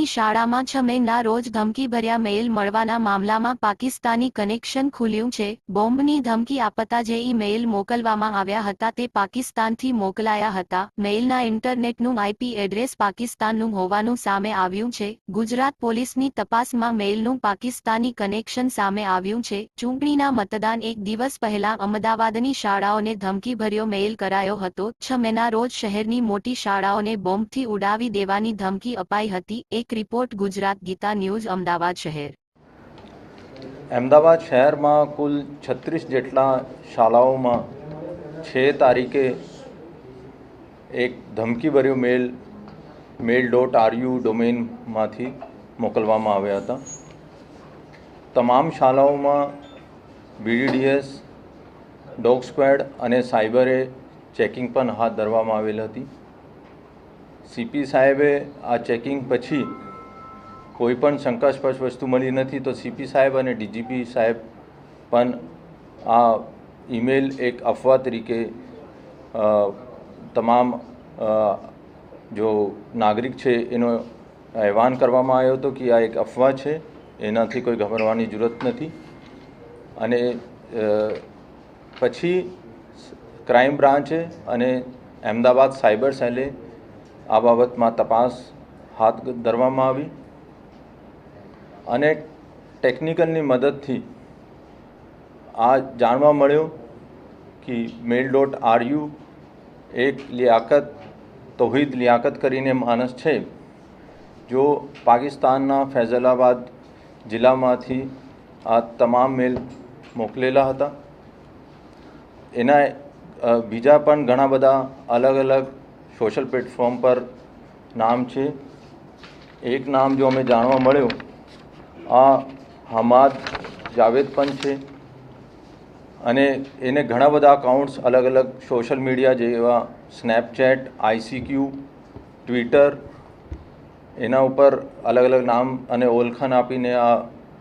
બોમ્બની શાળામાં છ મેના રોજ ધમકીભર્યા મેઇલ મળવાના મામલામાં પાકિસ્તાની કનેક્શન ખુલ્યું છે. બોમ્બની ધમકી આપતા જે ઈ-મેઇલ મોકલવામાં આવ્યા હતા. તે પાકિસ્તાનથી મોકલાયા હતા. મેઇલના ઇન્ટરનેટનું આઈપી એડ્રેસ પાકિસ્તાનનું હોવાનું સામે આવ્યું છે. ગુજરાત પોલીસની તપાસમાં મેઇલનું પાકિસ્તાની કનેક્શન સામે આવ્યું છે. ચૂંટણીના મતદાન એક દિવસ પહેલા અમદાવાદની શાળાઓને ધમકીભર્યો મેઇલ કરાયો હતો. છ મેના રોજ શહેરની મોટી શાળાઓને બોમ્બથી ઉડાવી દેવાની ધમકી અપાઈ હતી. એક રિપોર્ટ, ગુજરાત ગીતા ન્યૂઝ, અમદાવાદ શહેર. અમદાવાદ શહેરમાં કુલ છત્રીસ જેટલા શાળાઓમાં છ તારીખે એક ધમકીભર્યો મેલ મેલ ડોટ આરયુ ડોમેનમાંથી મોકલવામાં આવ્યા હતા. તમામ શાળાઓમાં બીડીડીએસ, ડોગ સ્ક્વેડ અને સાયબરે ચેકિંગ પણ હાથ ધરવામાં આવેલ હતી. સીપી સાહેબે આ ચેકિંગ પછી કોઈપણ શંકાસ્પદ વસ્તુ મળી નથી તો સીપી સાહેબ અને ડીજીપી સાહેબ પણ આ ઈમેલ એક અફવા તરીકે તમામ જો નાગરિક છે એનો અહેવાન કરવામાં આવ્યો હતો કે આ એક અફવા છે, એનાથી કોઈ ગભરવાની જરૂરત નથી. અને પછી ક્રાઇમ બ્રાન્ચે અને અમદાવાદ સાયબર સેલે આ બાબતમાં તપાસ હાથ ધરવામાં આવી અને ટેકનિકલની મદદથી આ જાણવા મળ્યું કે મેલ ડોટ આરયુ એક લિયાકત, તોહિદ લિયાકત કરીને માણસ છે, જો પાકિસ્તાનના ફૈઝલાબાદ જિલ્લામાંથી આ તમામ મેલ મોકલેલા હતા. એના બીજા પણ ઘણા બધા અલગ અલગ સોશિયલ પ્લેટફોર્મ પર નામ છે. એક નામ જો અમે જાણવા મળ્યું, આ હમાદ જાવેદ પણ છે. અને એને ઘણા બધા અકાઉન્ટ્સ અલગ અલગ સોશિયલ મીડિયા જેવા સ્નેપચેટ આઈસીક્યુ ટ્વિટર એના ઉપર અલગ અલગ નામ અને ઓળખાણ આપીને આ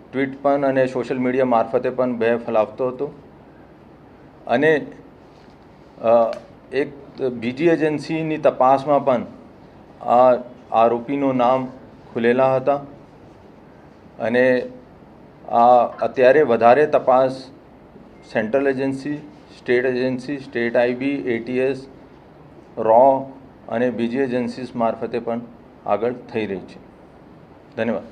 ટ્વીટ પણ અને સોશિયલ મીડિયા મારફતે પણ બે ફેલાવતો હતો. અને એક બીજી એજન્સીની તપાસમાં પણ આ આરોપીનું નામ ખુલેલા હતા અને આ અત્યારે વધારે તપાસ central agency, state agency, state IB, ATS, row અને બીજી એજન્સીસ મારફતે પણ આગળ થઈ રહી છે. ધન્યવાદ.